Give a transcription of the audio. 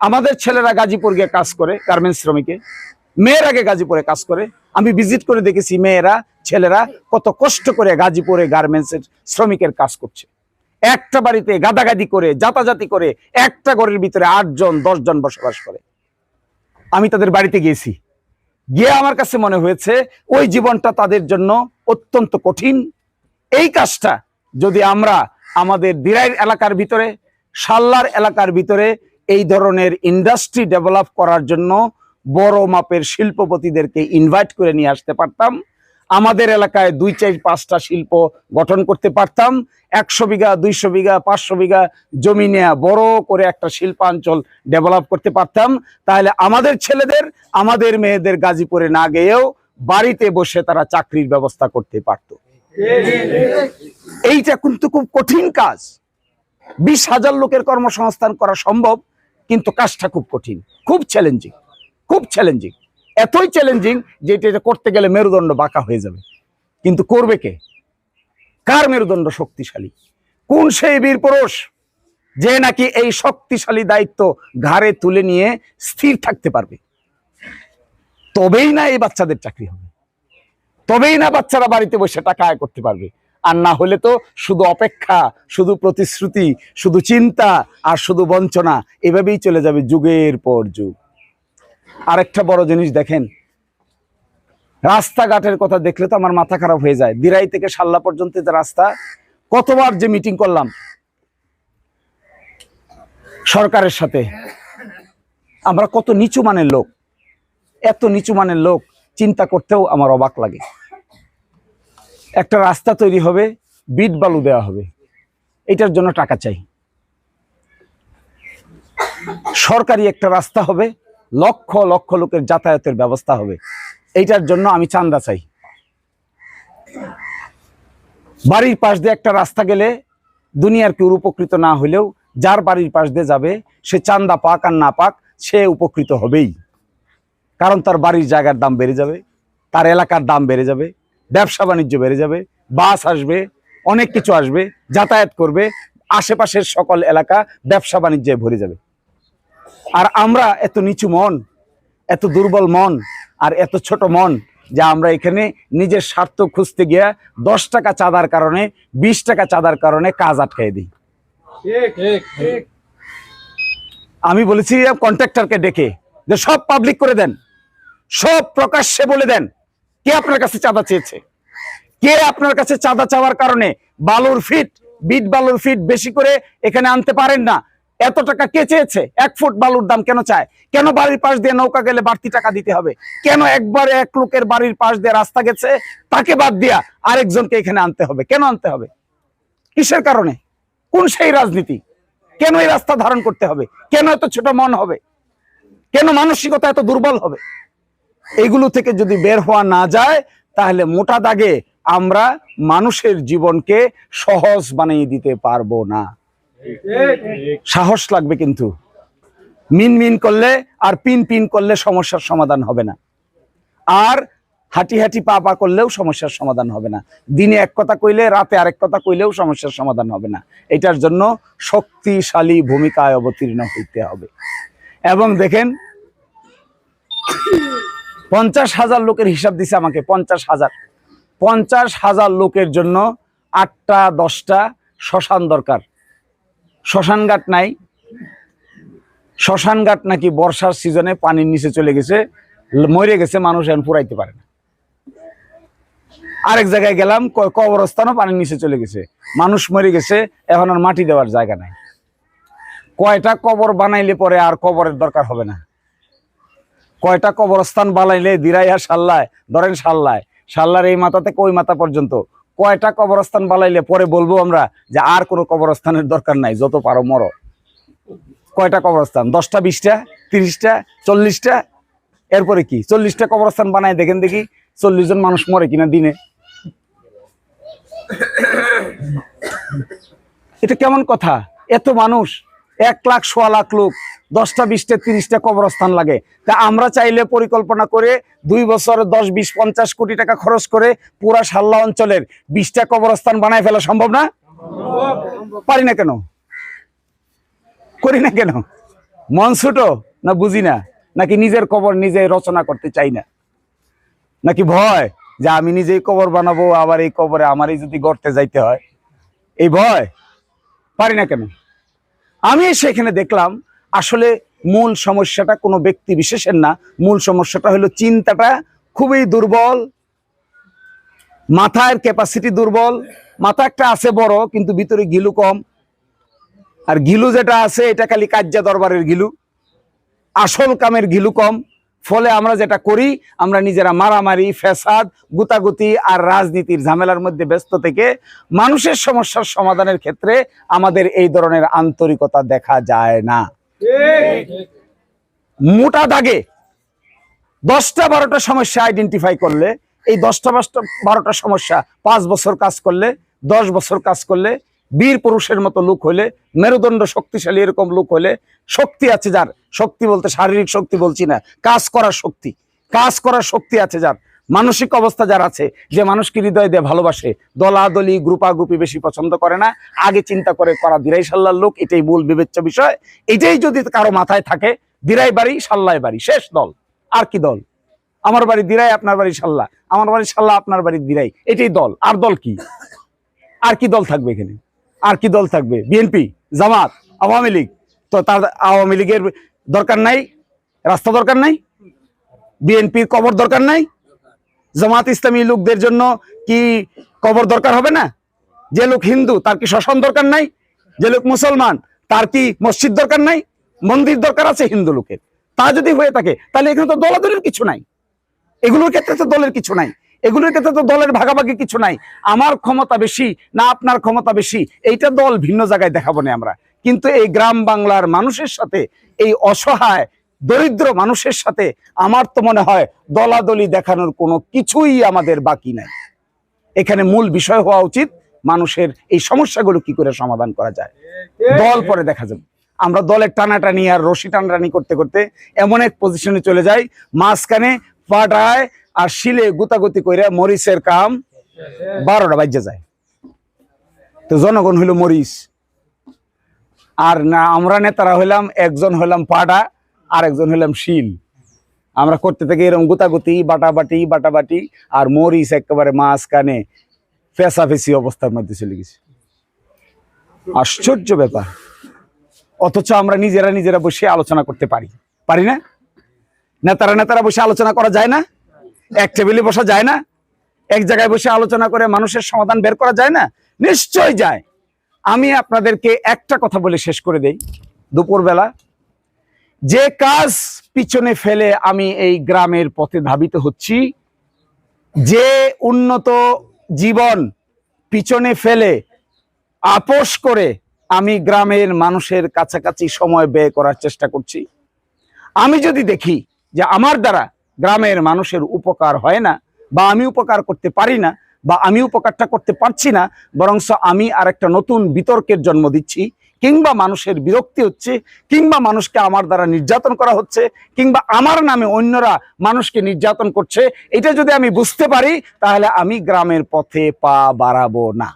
আমাদের ছেলেরা গাজীপুর গিয়ে কাজ করে, গার্মেন্টস শ্রমিকে। মেয়ের আগে গাজীপুরে কাজ করে। আমি ভিজিট করে দেখেছি মেয়েরা, ছেলেরা কত কষ্ট করে গাজীপুরে গার্মেন্টসের শ্রমিকের কাজ করছে। একটা বাড়িতে গাদাগাদি করে জাতাজাতি করে, একটা ঘরের ভিতরে আটজন, দশজন বসবাস করে। আমি তাদের বাড়িতে গিয়েছি। গিয়ে আমার কাছে মনে হয়েছে, ওই জীবনটা তাদের জন্য অত্যন্ত কঠিন। এই কাজটা যদি আমরা আমাদের দিরাইর এলাকার ভিতরে, সাল্লার এলাকার ভিতরে এই ধরনের ইন্ডাস্ট্রি ডেভেলপ করার জন্য বড় মাপের শিল্পপতিদেরকে ইনভাইট করে নিয়ে আসতে পারতাম। আমাদের এলাকায় দুই চার পাঁচটা শিল্প গঠন করতে পারতাম। একশো বিঘা, দুইশো বিঘা, পাঁচশো বিঘা জমি নেয়া বড় করে একটা শিল্পাঞ্চল ডেভেলপ করতে পারতাম। তাহলে আমাদের ছেলেদের, আমাদের মেয়েদের গাজীপুরে না গিয়েও বাড়িতে বসে তারা চাকরির ব্যবস্থা করতে পারত। এইটা কিন্তু খুব কঠিন কাজ। বিশ হাজার লোকের কর্মসংস্থান করা সম্ভব। কিন্তু কাজটা খুব কঠিন, খুব চ্যালেঞ্জিং খুব চ্যালেঞ্জিং এতই চ্যালেঞ্জিং যে এটা করতে গেলে মেরুদণ্ড বাঁকা হয়ে যাবে। কিন্তু করবে কে? কার মেরুদণ্ড শক্তিশালী? কোন সেই বীর পুরুষ যে নাকি এই শক্তিশালী দায়িত্ব ঘাড়ে তুলে নিয়ে স্থির থাকতে পারবে? তবেই না এই বাচ্চাদের চাকরি হবে। তবেই না বাচ্চারা বাড়িতে বসে টাকা আয় করতে পারবে। আর না হলে তো শুধু অপেক্ষা, শুধু প্রতিশ্রুতি, শুধু চিন্তা আর শুধু বঞ্চনা, এভাবেই চলে যাবে যুগের পর যুগ। আরেকটা বড় জিনিস দেখেন, রাস্তাঘাটের কথা দেখলে তো আমার মাথা খারাপ হয়ে যায়। দিরাই থেকে সাল্লা পর্যন্ত যে রাস্তা, কতবার যে মিটিং করলাম, সরকারের সাথে। আমরা কত নিচু মানের লোক, এত নিচু মানের লোক, চিন্তা করতেও আমার অবাক লাগে। একটা রাস্তা তৈরি হবে, বিট বালু দেওয়া হবে। এটার জন্য টাকা চাই। সরকারি একটা রাস্তা হবে, লক্ষ লক্ষ লোকের যাতায়াতের ব্যবস্থা হবে। এইটার জন্য আমি চান্দা চাই। বাড়ির পাশ দিয়ে একটা রাস্তা গেলে দুনিয়ার কেউ উপকৃত না হলেও যার বাড়ির পাশ দিয়ে যাবে, সে চান্দা পাক আর না পাক, সে উপকৃত হবেই। কারণ তার বাড়ির জায়গার দাম বেড়ে যাবে, তার এলাকার দাম বেড়ে যাবে। ব্যবসা বাণিজ্য বেড়ে যাবে, বাস আসবে, অনেক কিছু আসবে, যাতায়াত করবে, আশেপাশের সকল এলাকা ব্যবসা বাণিজ্যে ভরে যাবে। আর আমরা এত নিচু মন, এত দুর্বল মন আর এত ছোট মন যে আমরা এখানে নিজের স্বার্থ খুঁজতে গিয়ে দশ টাকা চাঁদার কারণে, বিশ টাকা চাঁদার কারণে কাজ আটকাই দিই। আমি বলেছি কন্ট্রাক্টরকে ডেকে, যে সব পাবলিক করে দেন, সব প্রকাশ্যে বলে দেন। কে আপনার কাছে চাঁদা চেয়েছে? কে আপনার কাছে চাঁদা চাওয়ার কারণে বালুর ফিট, বিট বালুর ফিট বেশি করে এখানে আনতে পারেন না? এত টাকা কে চেয়েছে? এক ফুট বালুর দাম কেন চায়? কেন বাড়ির পাশ দিয়ে নৌকা গেলে বাড়তি টাকা দিতে হবে? কেন একবারে এক লোকের বাড়ির পাশ দিয়ে রাস্তা গেছে? তাকে বাদ দিয়া আরেকজনকে এখানে আনতে হবে। কেন আনতে হবে? কিসের কারণে? কোন সেই রাজনীতি? কেন এই রাস্তা ধারণ করতে হবে? কেন এত ছোট মন হবে? কেন মানসিকতা এত দুর্বল হবে? এগুলো থেকে যদি বের হওয়া না যায়, তাহলে মোটা দাগে আমরা মানুষের জীবনকে সহজ বানিয়ে দিতে পারব না। সাহস লাগবে কিন্তু। মিন মিন করলে আর পিন পিন করলে সমস্যার সমাধান হবে না। আর হাঁটি হাঁটি পা পা করলেও সমস্যার সমাধান হবে না। দিনে এক কথা কইলে, রাতে আরেক কথা কইলেও সমস্যার সমাধান হবে না। এটার জন্য শক্তিশালী ভূমিকায় অবতীর্ণ হইতে হবে। এবং দেখেন পঞ্চাশ হাজার লোকের হিসাব দিছে আমাকে, পঞ্চাশ হাজার। পঞ্চাশ হাজার লোকের জন্য আটটা, দশটা শ্মশান দরকার। শ্মশান ঘাট নাই। শ্মশান ঘাট নাকি বর্ষার সিজনে পানির নিচে চলে গেছে, মরে গেছে, মানুষ এখন পুরাইতে পারে না। আরেক জায়গায় গেলাম কবরস্থানও পানির নিচে চলে গেছে। মানুষ মরে গেছে, এখন আর মাটি দেওয়ার জায়গা নাই। কয়টা কবর বানাইলে পরে আর কবরের দরকার হবে না। কয়টা কবরস্থান বানাইলে দিরাইয়া সাল্লায় ধরেন সাল্লায় সাল্লার এই মাথা থেকে ওই মাথা পর্যন্ত কয়টা কবরস্থান বানাইলে পরে বলব আমরা যে আর কোনো কবরস্থানের দরকার নাই, যত পারো মরো। কয়টা কবরস্থান? দশটা, বিশটা, তিরিশটা, চল্লিশটা? এরপরে কি? চল্লিশটা কবরস্থান বানায় দেখেন দেখি, চল্লিশ জন মানুষ মরে কিনা দিনে। এটা কেমন কথা? এত মানুষ এক লাখ সোয়া লাখ লোক, দশটা বিশটা তিরিশটা কবরস্থান লাগে। তা আমরা চাইলে পরিকল্পনা করে দুই বছর দশ, বিশ, পঞ্চাশ কোটি টাকা খরচ করে পুরা সাল্লা অঞ্চলের বিশটা কবরস্থান বানায় ফেলা সম্ভব না? পারি না কেন? করি না কেন? মন ছোট না বুঝি না? নাকি নিজের কবর নিজে রচনা করতে চাই না? নাকি ভয় যে আমি নিজেই কবর বানাবো, আবার এই কবরে আমারই যদি গড়তে যাইতে হয়? এই ভয়? পারি না কেন? আমি সেখানে দেখলাম, আসলে মূল সমস্যাটা কোনো ব্যক্তি বিশেষের না। মূল সমস্যাটা হলো চিন্তাটা খুবই দুর্বল, মাথার ক্যাপাসিটি দুর্বল, মাথা একটা আছে বড়, কিন্তু ভিতরে গিলু কম। আর গিলু যেটা আছে, এটা খালি কাজ্যা দরবারের গিলু। আসল কামের গিলু কম। ফলে আমরা যেটা করি, আমরা নিজেরা মারামারি, ফ্যাসাদ, গুতাগুতি আর রাজনীতির ঝামেলার মধ্যে ব্যস্ত থেকে মানুষের সমস্যার সমাধানের ক্ষেত্রে আমাদের এই ধরনের আন্তরিকতা দেখা যায় না। মোটা দাগে দশটা বারোটা সমস্যা আইডেন্টিফাই করলে, এই দশটা বারোটা সমস্যা পাঁচ বছর কাজ করলে, দশ বছর কাজ করলে বীর পুরুষের মতো লোক হলে মেরুদণ্ড শক্তিশালী এরকম লোক হলে শক্তি আছে যার। শক্তি বলতে শারীরিক শক্তি বলছি না, কাজ করার শক্তি। কাজ করার শক্তি আছে যার। মানসিক অবস্থা যার আছে, যে মানুষকে হৃদয় দিয়ে ভালোবাসে, দলাদলি, গ্রুপাগ্রুপি বেশি পছন্দ করে না, আগে চিন্তা করে করা দিরাই সাল্লার লোক, এটাই মূল বিবেচ্য বিষয়। এটাই যদি কারও মাথায় থাকে, দিরাই বাড়ি সাল্লাই বাড়ি, শেষ দল। আর কি দল? আমার বাড়ি দিরাই, আপনার বাড়ি সাল্লা। আমার বাড়ি সাল্লা, আপনার বাড়ি দিরাই, এটাই দল। আর দল কি? আর কি দল থাকবে এখানে? আর কি দল থাকবে? বিএনপি, জামাত, আওয়ামী লীগ। তো তার আওয়ামী লীগের দরকার নাই? রাস্তা দরকার নাই? বিএনপির কবর দরকার নাই? জামাত ইসলামী লোকদের জন্য কি কবর দরকার হবে না? যে লোক হিন্দু, তার কি শ্মশান দরকার নাই? যে লোক মুসলমান, তার কি মসজিদ দরকার নাই? মন্দির দরকার আছে হিন্দু লোকের। তা যদি হয়ে থাকে, তাহলে এখানে তো দলাদলের কিছু নাই। এগুলোর ক্ষেত্রে তো দলের কিছু নাই। এগুলোর ক্ষেত্রে তো দলের ভাগাভাগি কিছু নাই। আমার ক্ষমতা বেশি না আপনার ক্ষমতা বেশি, এইটা দল ভিন্ন জায়গায় দেখাবো না আমরা। কিন্তু এই গ্রাম বাংলার মানুষের সাথে, এই অসহায়, দরিদ্র মানুষের সাথে আমার তো মনে হয় দলাদলি দেখানোর কোনো কিছুই আমাদের বাকি নাই। এখানে মূল বিষয় হওয়া উচিত মানুষের এই সমস্যাগুলো কি করে সমাধান করা যায়। দল পরে দেখা যাবে। আমরা দলের টানাটানি আর রশি টানাটানি করতে করতে এমন এক পজিশনে চলে যাই, মাঝখানে পাটায় আর শিলে গুতাগুতি করে মরিচের কাম বারোটা বাজ্যে যায়। তো জনগণ হইল মরিচ। আর না, আমরা নেতারা হইলাম, একজন হইলাম পাটা আর একজন হইলাম শিল। আমরা করতে থেকে এরকম গুতাগুতি, বাটাবাটি বাটাবাটি, আর মরিচ একেবারে মাঝখানে ফেসাফেসি অবস্থার মধ্যে চলে গেছে। আশ্চর্য ব্যাপার। অথচ আমরা নিজেরা নিজেরা বসে আলোচনা করতে পারি। পারি না? নেতারা নেতারা বসে আলোচনা করা যায় না, এক টেবিলে বসা যায় না, এক জায়গায় বসে আলোচনা করে মানুষের সমাধান বের করা যায় না নিশ্চয় যায়। আমি আপনাদেরকে একটা কথা বলে শেষ করে দেই। দুপুরবেলা যে কাজ পিছনে ফেলে আমি এই গ্রামের পথে ধাবিত হচ্ছি, যে উন্নত জীবন পিছনে ফেলে আপোষ করে আমি গ্রামের মানুষের কাছাকাছি সময় ব্যয় করার চেষ্টা করছি। আমি যদি দেখি যে আমার দ্বারা গ্রামের মানুষের উপকার হয় না, বা আমি উপকার করতে পারি না, বা আমি উপকারটা করতে পারছি না, বরংস আমি আর একটা নতুন বিতর্কের জন্ম দিচ্ছি, কিংবা মানুষের বিরক্তি হচ্ছে, কিংবা মানুষকে আমার দ্বারা নির্যাতন করা হচ্ছে, কিংবা আমার নামে অন্যরা মানুষকে নির্যাতন করছে, এটা যদি আমি বুঝতে পারি, তাহলে আমি গ্রামের পথে পা বাড়াবো না।